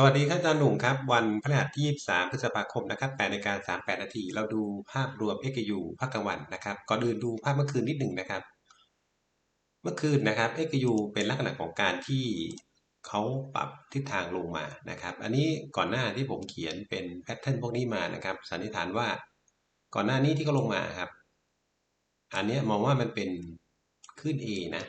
สวัสดีครับอาจารย์หนุ่มครับ วันพฤหัสที่ 23 พฤษภาคมนะครับ8นาฬิกา38 นาที เราดูภาพรวม XU ภาคกลางวันนะครับก่อนอื่นดูภาพเมื่อคืนนิดหนึ่งนะครับ เมื่อคืนนะครับ XU เป็นลักษณะของการที่เขาปรับทิศทางลงมานะครับ อันนี้ก่อนหน้าที่ผมเขียนเป็นแพทเทิร์นพวกนี้มานะครับสันนิษฐานว่าก่อนหน้านี้ที่เขาลงมาครับ อันนี้มองว่ามันเป็นขึ้น A นะ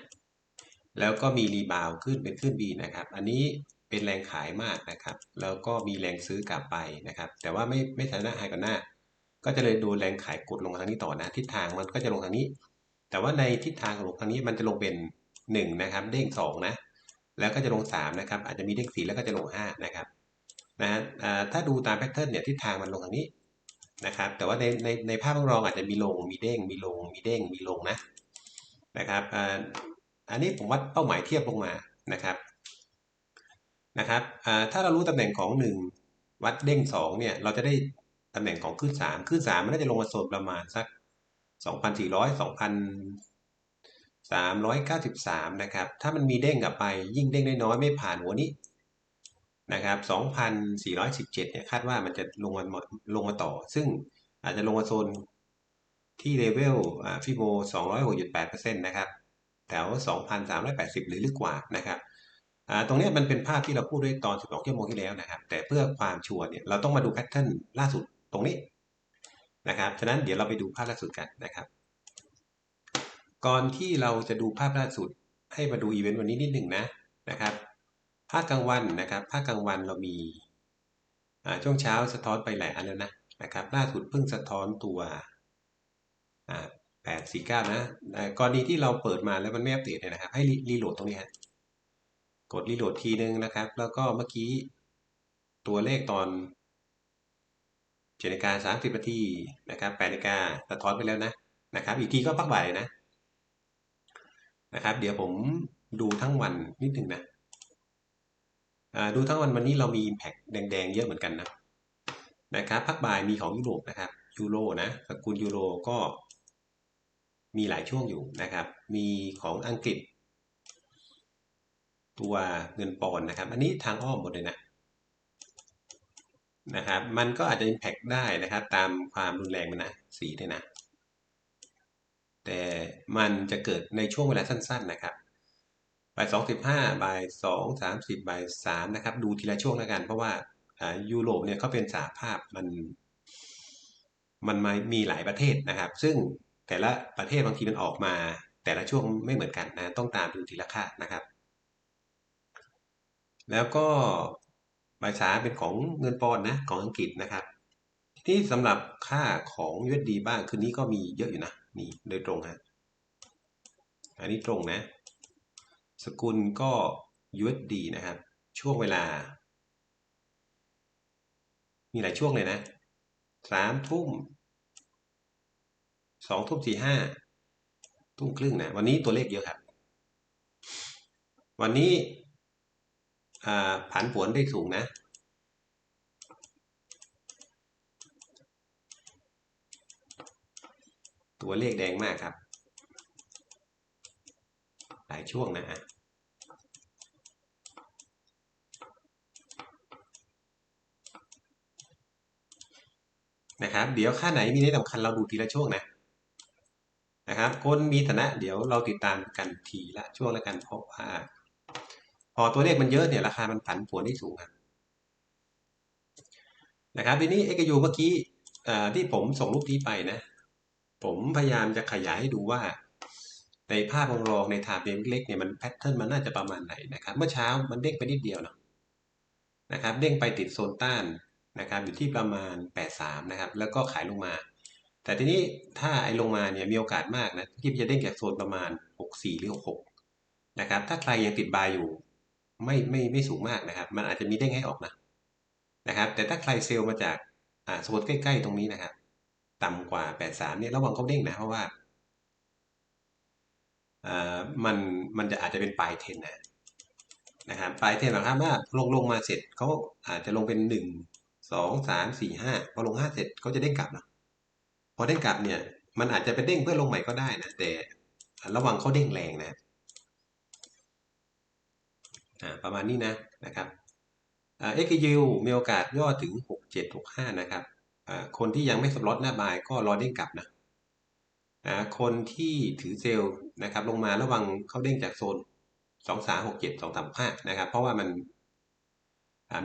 แล้วก็มีรีบาวขึ้นเป็นขึ้น B นะครับ อันนี้ เป็นแรงขายมากนะครับ แล้วก็มีแรงซื้อกลับไปนะครับ แต่ว่าไม่ไม่ชนะไฮก่อนหน้า ก็จะเลยโดนแรงขายกดลงทางนี้ต่อนะ ทิศทางมันก็จะลงทางนี้ แต่ว่าในทิศทางลงทางนี้มันจะลงเป็น1นะครับ เด้ง2นะ แล้วก็จะลง3นะครับ อาจจะมีเด้ง4แล้วก็จะลง5นะครับนะถ้าดูตามแพทเทิร์นเนี่ยทิศทางมันลงทางนี้นะครับ แต่ว่าในในในภาพรองอาจจะมีลง มีเด้ง มีลง มีเด้ง มีลงนะนะครับ อันนี้ผมวัดเป้าหมายเทียบลงมานะครับ นะครับถ้าเรารู้ตำแหน่งของ 1 วัดเด้ง2เนี่ยเราจะได้ตำแหน่งของขึ้น3ขึ้น3มันน่าจะลงมาโซนประมาณสัก 2,400 2,393 นะครับ ถ้ามันมีเด้งกลับไปยิ่งเด้งน้อยไม่ผ่านหัวนี้นะครับ 2,417 เนี่ยคาดว่ามันจะลงมาลงมาต่อ ซึ่งอาจจะลงมาโซนที่เลเวลฟิโบ206.8%นะครับ แถว 2,380 หรือลึกกว่านะครับ ตรงนี้มันเป็นภาพที่เราพูดด้วยตอน 12 ชั่วโมงที่แล้วนะครับ แต่เพื่อความชัวร์เนี่ยเราต้องมาดูแพทเทิร์นล่าสุดตรงนี้นะครับฉะนั้นเดี๋ยวเราไปดูภาพล่าสุดกันนะครับ ก่อนที่เราจะดูภาพล่าสุดให้มาดูอีเวนต์วันนี้นิดหนึ่งนะนะครับ ภาคกลางวันนะครับ ภาคกลางวันเรามีช่วงเช้าสะท้อนไปหลายอันแล้วนะนะครับ ล่าสุดเพิ่งสะท้อนตัว849นะกรณีที่เราเปิดมาแล้วมันไม่อัปเดตเนี่ยนะครับ ให้รีโหลดตรงนี้ฮะ กดรีโหลดทีนึงนะครับ แล้วก็เมื่อกี้ตัวเลขตอนเจ็ดนาฬิกาสามสิบนาทีนะครับแปดนาฬิกาสะท้อนไปแล้วนะนะครับ อีกทีก็พักบ่ายนะนะครับ เดี๋ยวผมดูทั้งวันนิดหนึ่งนะดูทั้งวันวันนี้เรามี Impact แดงๆ เยอะเหมือนกันนะนะครับพักบ่ายมีของยุโรปนะครับยูโรนะสกุลยูโรก็มีหลายช่วงอยู่นะครับ มีของอังกฤษ ตัวเงินปอนนะครับ อันนี้ทางอ้อมหมดเลยนะนะครับ มันก็อาจจะ impact ได้นะครับ ตามความรุนแรงมันนะสีเนี่ยนะ แต่มันจะเกิดในช่วงเวลาสั้น ๆนะครับบ่ายสองสิบห้าบ่ายสองสามสิบบ่ายสามนะครับ ดูทีละช่วงแล้วกัน เพราะว่ายุโรปเนี่ยเขาเป็นสาภาพมัน มันมีหลายประเทศนะครับ ซึ่งแต่ละประเทศบางทีมันออกมา แต่ละช่วงไม่เหมือนกันนะ ต้องตามดูทีละค่านะครับ แล้วก็ใบสาเป็นของเงินปอนนะของอังกฤษนะครับ ที่สำหรับค่าของ USD บ้างคืนนี้ก็มีเยอะอยู่นะนี่โดยตรงฮะอันนี้ตรงนะ สกุลก็ USD นะครับ ช่วงเวลา มีหลายช่วงเลยนะสามทุ่มสองทุ่มสี่ห้าทุ่มครึ่งนะ วันนี้ตัวเลขเยอะครับ วันนี้ ผันผวนได้สูงนะ ตัวเลขแดงมากครับ หลายช่วงนะฮะนะครับ เดี๋ยวค่าไหนมีในสำคัญเราดูทีละช่วงนะนะครับคนมีฐานะเดี๋ยวเราติดตามกันทีละช่วงแล้วกันเพราะว่า อตัวเลขมันเยอะเนี่ยราคามันผันผวนได้สูงครับนะครับทีนี้ XU เมื่อกี้ที่ผมส่งรูปนี้ไปนะ ผมพยายามจะขยายให้ดูว่า ในภาพรองในทาเฟรมเล็กเนี่ยมันแพทเทิร์นมันน่าจะประมาณไหนนะครับ เมื่อเช้ามันเด้งไปนิดเดียวเนาะนะครับ เด้งไปติดโซนต้านนะครับอยู่ที่ประมาณ 83 นะครับ แล้วก็ขายลงมา แต่ทีนี้ถ้าไอ้ลงมาเนี่ยมีโอกาสมากนะที่จะเด้งจากโซนประมาณ 64 หรือ66นะครับ ถ้าใครยังติดบายอยู่ ไม่ไม่ไม่สูงมากนะครับ มันอาจจะมีเด้งให้ออกนะนะครับ แต่ถ้าใครเซลล์มาจากอ่าสมมติใกล้ๆตรงนี้นะครับ ต่ำกว่า 83 เนี่ยระวังเขาเด้งนะเพราะว่าอ่ามันมันจะอาจจะเป็นปลายเทนนะนะครับปลายเทนหมายควาว่าลงลงมาเสร็จเขาอาจจะลงเป็นหนึ่งสองสามสี่ห้าพอลงห้าเสร็จเขาจะเด้งกลับนะพอเด้งกลับเนี่ย มันอาจจะเป็นเด้งเพื่อลงใหม่ก็ได้นะแต่ระวังเขาเด้งแรงนะ ประมาณนี้นะนะครับเอ็กซ์ยูมีโอกาสย่อถึง 6765 นะครับคนที่ยังไม่สล็อตหน้าบายก็รอเด้งกลับนะคนที่ถือเซลล์นะครับลงมาระวังเขาเด้งจากโซน 2367 235นะครับ เพราะว่ามัน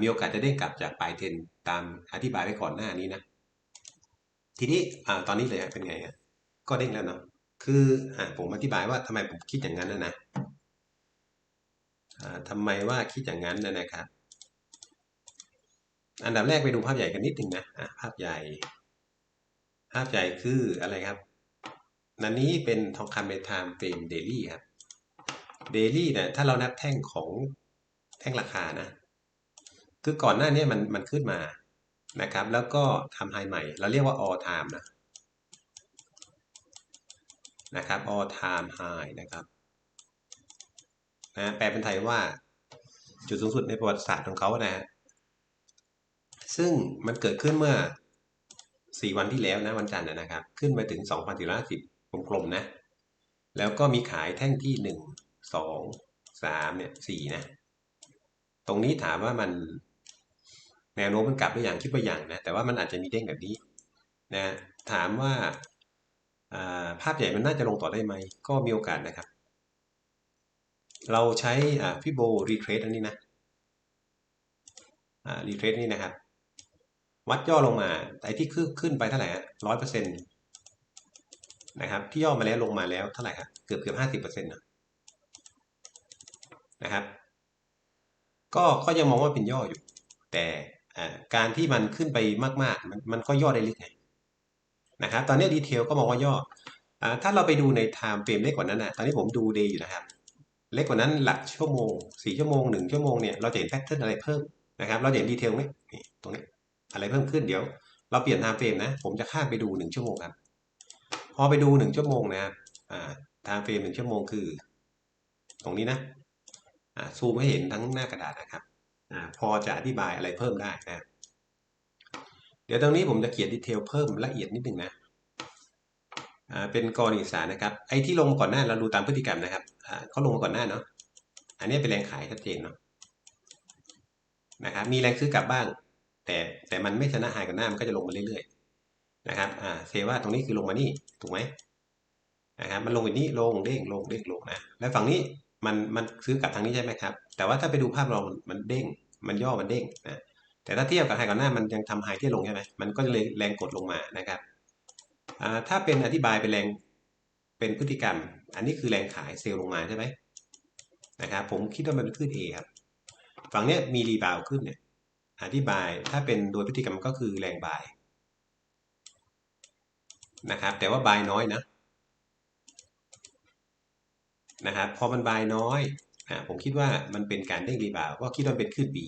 มีโอกาสจะเด้งกลับจากปลายเทนตามอธิบายไว้ก่อนหน้านี้นะ ทีนี้ตอนนี้เลยเป็นไงก็เด้งแล้วเนาะคืออผมอธิบายว่าทำไมผมคิดอย่างนั้นนะนะ ทำไมว่าคิดอย่างนั้นนะนะครับ อันดับแรกไปดูภาพใหญ่กันนิดหนึ่งนะภาพใหญ่ ภาพใหญ่คืออะไรครับนันนี้เป็นทองคำเป็นไทม์เฟรมเดลี่ครับเดลี่เนี่ยถ้าเรานับแท่งของแท่งราคานะคือก่อนหน้านี้มันมันขึ้นมานะครับ แล้วก็ทำไฮใหม่ เราเรียกว่า all time นะนะครับ all time high นะครับ นะแปลเป็นไทยว่าจุดสูงสุดในประวัติศาสตร์ของเขานะฮะซึ่งมันเกิดขึ้นเมื่อ 4 วันที่แล้วนะวันจันทร์นะครับ ขึ้นไปถึง 2,410กลมๆนะ แล้วก็มีขายแท่งที่ 1 2 3เนี่ย4นะ ตรงนี้ถามว่ามันแนวโน้มมันกลับหรือยังคิดว่าอย่างนะ แต่ว่ามันอาจจะมีเด้งแบบนี้นะถามว่าภาพใหญ่มันน่าจะลงต่อได้ไหม ก็มีโอกาสนะครับ เราใช้ฟิโบรีเทรสอันนี้นะรีเทรสนี่นะครับ วัดย่อลงมาไอ้ที่ขึ้นไปเท่าไหร่ร้อยเปอร์เซ็นต์นะครับที่ย่อมาแล้วลงมาแล้วเท่าไหร่ครับเกือบเกือบห้าสิบเปอร์เซ็นต์นะครับก็ก็ยังมองว่าเป็นย่ออยู่ แต่การที่มันขึ้นไปมากๆ มันมันก็ย่อได้ลึกไงนะครับตอนนี้ดีเทลก็มองว่าย่อถ้าเราไปดูในไทม์เฟรมเล็กกว่านั้นนะตอนนี้ผมดูเดย์อยู่นะครับ เล็กกว่านั้นหลักชั่วโมงสี่ชั่วโมงหนึ่งชั่วโมงเนี่ยเราจะเห็นแพทเทิร์นอะไรเพิ่มนะครับ เราเห็นดีเทลไหมนี่ตรงนี้อะไรเพิ่มขึ้นเดี๋ยว เราเปลี่ยนไทม์เฟรมนะ ผมจะข้ามไปดูหนึ่งชั่วโมงครับ พอไปดูหนึ่งชั่วโมงนะครับไทม์เฟรมหนึ่งชั่วโมงคือ ตรงนี้นะซูมให้เห็นทั้งหน้ากระดาษนะครับอพอจะอธิบายอะไรเพิ่มได้นะ เดี๋ยวตรงนี้ผมจะเขียนดีเทลเพิ่มละเอียดนิดหนึ่งนะ เป็นกรณีสานะครับ ไอ้ที่ลงมาก่อนหน้าเราดูตามพฤติกรรมนะครับอ่าเขาลงมาก่อนหน้าเนาะ อันนี้เป็นแรงขายชัดเจนเนาะนะครับ มีแรงซื้อกลับบ้าง แต่แต่มันไม่ชนะหายกันหน้ามันก็จะลงมาเรื่อยๆนะครับอ่าเซว่าตรงนี้คือลงมานี่ถูกไหมนะครับมันลงไปนี้ลงเด้งลงเด้งลงนะแล้วฝั่งนี้มันมันซื้อกลับทางนี้ใช่ไหมครับ แต่ว่าถ้าไปดูภาพรองมันเด้ง มันย่อมันเด้งนะแต่ถ้าเทียบกับไฮก่อนหน้ามันยังทำไฮที่ลงใช่ไหมมันก็เลยแรงกดลงมานะครับ ถ้าเป็นอธิบายเป็นแรงเป็นพฤติกรรม อันนี้คือแรงขายเซลล์ลงมาใช่ไหมนะครับผมคิดว่ามันเป็นขึ้น A ครับฝั่งนี้มีรีบาวขึ้นเนี่ยอธิบายถ้าเป็นโดยพฤติกรรมก็คือแรงบายนะครับแต่ว่าบายน้อยนะนะครับพอมันบายน้อยอ่าผมคิดว่ามันเป็นการเด้งรีบาวก็คิดว่าเป็นขึ้น B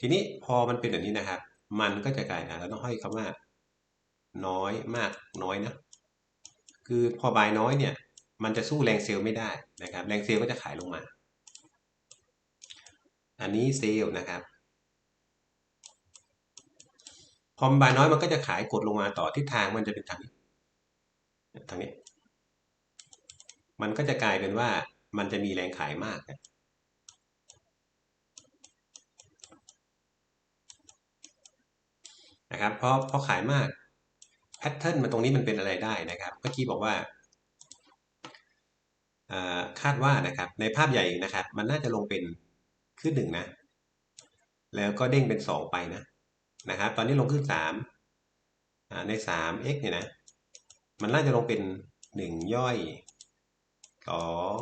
ทีนี้พอมันเป็นแบบนี้นะครับ มันก็จะกลายเราต้องห้อยคำว่า น้อยมากน้อยนะคือพอบายน้อยเนี่ย มันจะสู้แรงเซลล์ไม่ได้นะครับ แรงเซลล์ก็จะขายลงมา อันนี้เซลล์นะครับพอบายน้อยมันก็จะขายกดลงมาต่อทิศทางมันจะเป็นทางนี้ทางนี้ มันก็จะกลายเป็นว่ามันจะมีแรงขายมากนะครับเพราะเพราะขายมาก แพทเทิร์นมันตรงนี้มันเป็นอะไรได้นะครับ เมื่อกี้บอกว่าคาดว่านะครับในภาพใหญ่นะครับ มันน่าจะลงเป็นขึ้นหนึ่งนะ แล้วก็เด้งเป็นสองไปนะนะครับ ตอนนี้ลงขึ้นสามในสาม x เนี่ยนะ มันน่าจะลงเป็นหนึ่งย่อยสอง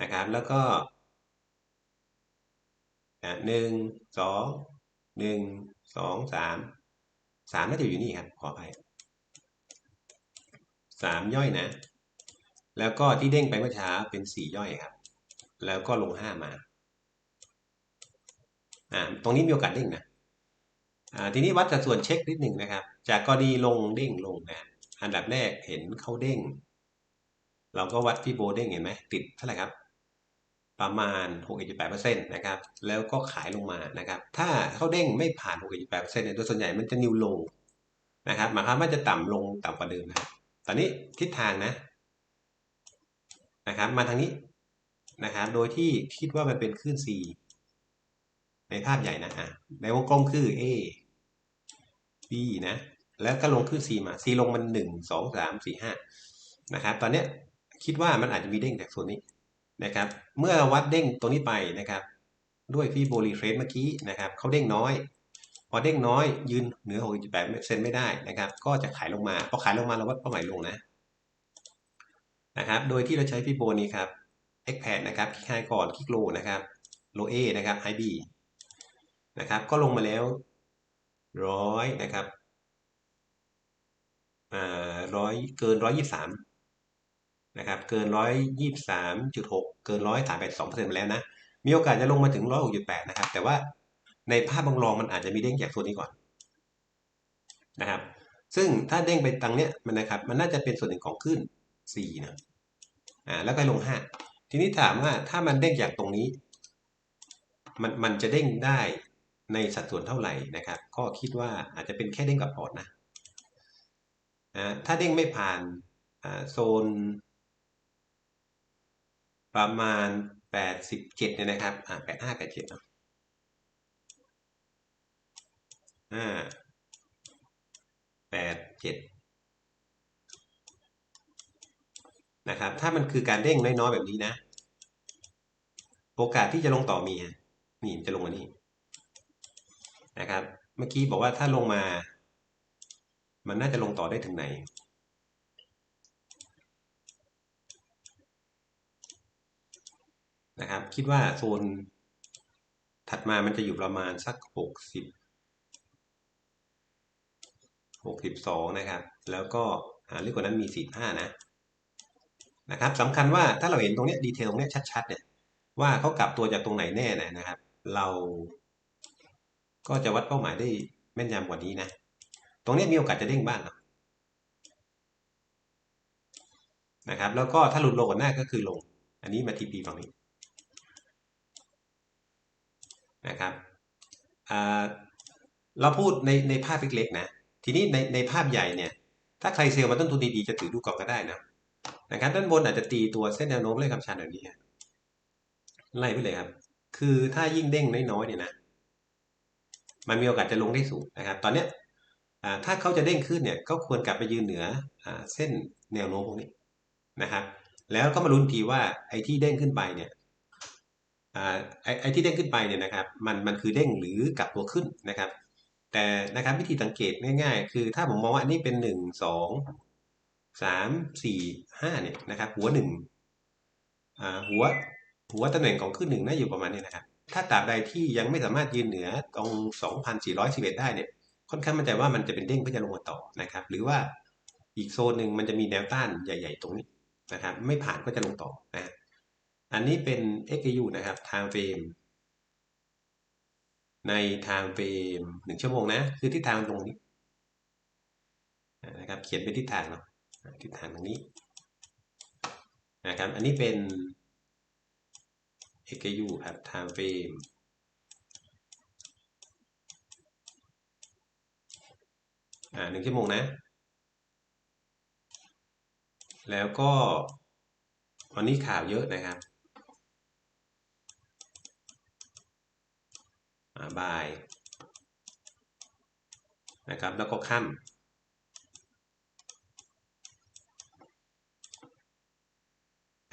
นะครับ แล้วก็หนึ่งสองหนึ่งสองสาม สามน่าจะอยู่นี่ครับ ขออภัยสามย่อยนะ แล้วก็ที่เด้งไปเมื่อเช้าเป็นสี่ย่อยครับ แล้วก็ลงห้ามาอ่าตรงนี้มีโอกาสเด้งนะอ่าทีนี้วัดสัดส่วนเช็คนิดหนึ่งนะครับ จากกรณีลงเด้งลงนะอันดับแรกเห็นเขาเด้ง เราก็วัดที่โบเด้งเห็นไหมติดเท่าไหร่ครับ ประมาณ 6.8%นะครับ แล้วก็ขายลงมานะครับ ถ้าเขาเด้งไม่ผ่าน 6.8%เนี่ย โดยส่วนใหญ่มันจะนิวโลนะครับ หมายความว่าจะต่ำลงต่ำกว่าเดิมนะครับ ตอนนี้ทิศทางนะนะครับ มาทางนี้นะครับ โดยที่คิดว่ามันเป็นคลื่น C ในภาพใหญ่นะอะในวงกลมคือ A B นะ แล้วก็ลงขึ้น C มา C ลงมันหนึ่งสองสามสี่ห้านะครับ ตอนเนี้ยคิดว่ามันอาจจะมีเด้งจากส่วนนี้ นะครับ เมื่อวัดเด้งตัวนี้ไปนะครับ ด้วยฟีโบรีเฟรสเมื่อกี้นะครับเขาเด้งน้อย พอเด้งน้อยยืนเหนือ68เซนไม่ได้นะครับ ก็จะขายลงมาพอขายลงมาเราวัดเป้าหมายลงนะนะครับ โดยที่เราใช้ฟีโบนี้ครับ x p a d นะครับคลิกไฮก่อนคลิกโลนะครับโลเอนะครับไฮบีนะครับ ก็ลงมาแล้วร้อยนะครับอ่าร้อยเกินร้อยยี่สาม นะครับเกินร้อยยี่สามจุดหกเกินร้อยสามแปดสองเปอร์เซ็นต์แล้วนะมีโอกาสจะลงมาถึงร้อยหกจุดแปดนะครับ แต่ว่าในภาพบางรองมันอาจจะมีเด้งจากโซนนี้ก่อนนะครับ ซึ่งถ้าเด้งไปตังเนี้ยมันนะครับ มันน่าจะเป็นส่วนหนึ่งของขึ้นสี่นะอ่าแล้วก็ลงห้าทีนี้ถามว่าถ้ามันเด้งจากตรงนี้ มันมันจะเด้งได้ในสัดส่วนเท่าไหร่นะครับ ก็คิดว่าอาจจะเป็นแค่เด้งกับพอร์ตนะถ้าเด้งไม่ผ่านโซน ประมาณแปดสิบเจ็ดเนี่ยนะครับอ่าแปดห้าแปดเจ็ดเนาะอ่าแปดเจ็ดนะครับ ถ้ามันคือการเด้งน้อยๆแบบนี้นะ โอกาสที่จะลงต่อมีนี่จะลงมานี่นะครับ เมื่อกี้บอกว่าถ้าลงมา มันน่าจะลงต่อได้ถึงไหน นะครับ คิดว่าโซนถัดมามันจะอยู่ประมาณสักหกสิบหกสิบสองนะครับ แล้วก็หาลึกกว่านั้นมีสี่ห้านะนะครับสำคัญว่าถ้าเราเห็นตรงนี้ดีเทลตรงนี้ชัดๆเนี่ยว่าเขากลับตัวจากตรงไหนแน่นะครับ เราก็จะวัดเป้าหมายได้แม่นยำกว่านี้นะ ตรงนี้มีโอกาสจะเด้งบ้างนะครับ แล้วก็ถ้าหลุดโลกหน้าก็คือลง อันนี้มาทีปีฝั่งนี้ นะครับเราพูดในในภาพเล็กๆนะทีนี้ในในภาพใหญ่เนี่ยถ้าใครเซลล์มาต้นทุนดีๆจะถือดูก่อนก็ได้นะนะครับด้านบนอาจจะตีตัวเส้นแนวโน้มเลขคำชันแบบนี้ไล่ไปเลยครับ คือถ้ายิ่งเด้งน้อยๆเนี่ยนะมันมีโอกาสจะลงได้สูงนะครับ ตอนเนี้ยถ้าเขาจะเด้งขึ้นเนี่ยก็ควรกลับไปยืนเหนือเส้นแนวโน้มพวกนี้นะครับ แล้วก็มาลุ้นทีว่าไอ้ที่เด้งขึ้นไปเนี่ย ไอ้ไอ้ที่เด้งขึ้นไปเนี่ยนะครับมันมันคือเด้งหรือกลับตัวขึ้นนะครับ แต่นะครับวิธีสังเกตง่าย ๆ คือถ้าผมมองว่าอันนี้เป็นหนึ่งสองสามสี่ห้าเนี่ยนะครับหัวหนึ่งหัวหัวตำแหน่งของขึ้นหนึ่งน่าอยู่ประมาณนี้นะครับ ถ้าตราบใดที่ยังไม่สามารถยืนเหนือตรง 2,411 ได้เนี่ยค่อนข้างมั่นใจว่ามันจะเป็นเด้งเพื่อจะลงมาต่อนะครับ หรือว่าอีกโซนหนึ่งมันจะมีแนวต้านใหญ่ ๆ ตรงนี้นะครับ ไม่ผ่านก็จะลงต่อนะ อันนี้เป็น XAU นะครับ time frame ใน time frame หนึ่งชั่วโมงนะ คือทิศทางตรงนี้นะครับเขียนเป็นทิศทางเนาะทิศทางตรงนี้นะครับอันนี้เป็น XU ครับ time frame อ่าหนึ่งชั่วโมงนะ แล้วก็วันนี้ข่าวเยอะนะครับ บ่ายนะครับแล้วก็ค่ำ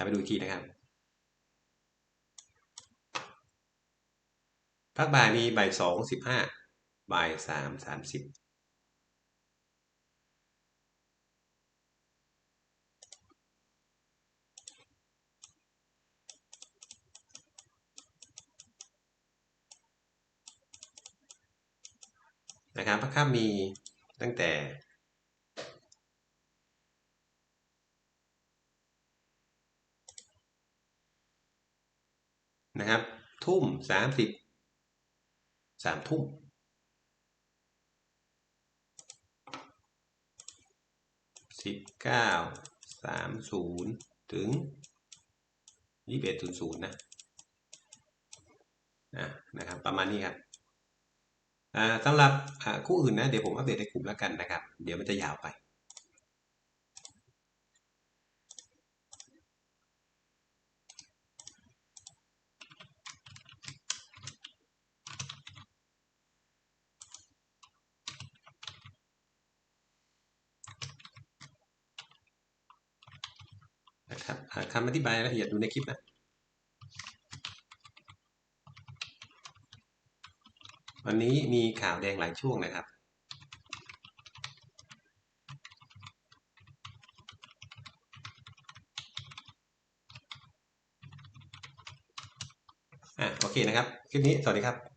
ไปดูอีกทีนะครับพักบ่ายมีบ่ายสองสิบห้าบ่ายสามสามสิบ นะครับพระข้ามมีตั้งแต่นะครับ ทุ่มสามสิบสามทุ่มสิบเก้าสามศูนย์ถึงยี่สิบเอ็ดศูนย์ศูนย์นะนะนะครับ ประมาณนี้ครับ สำหรับคู่อื่นนะเดี๋ยวผมอัปเดตในกลุ่มแล้วกันนะครับ เดี๋ยวมันจะยาวไปนะครับคำอธิบายละเอียดดูในคลิปนะ วันนี้มีข่าวแดงหลายช่วงนะครับ อะโอเคนะครับ คลิปนี้ สวัสดีครับ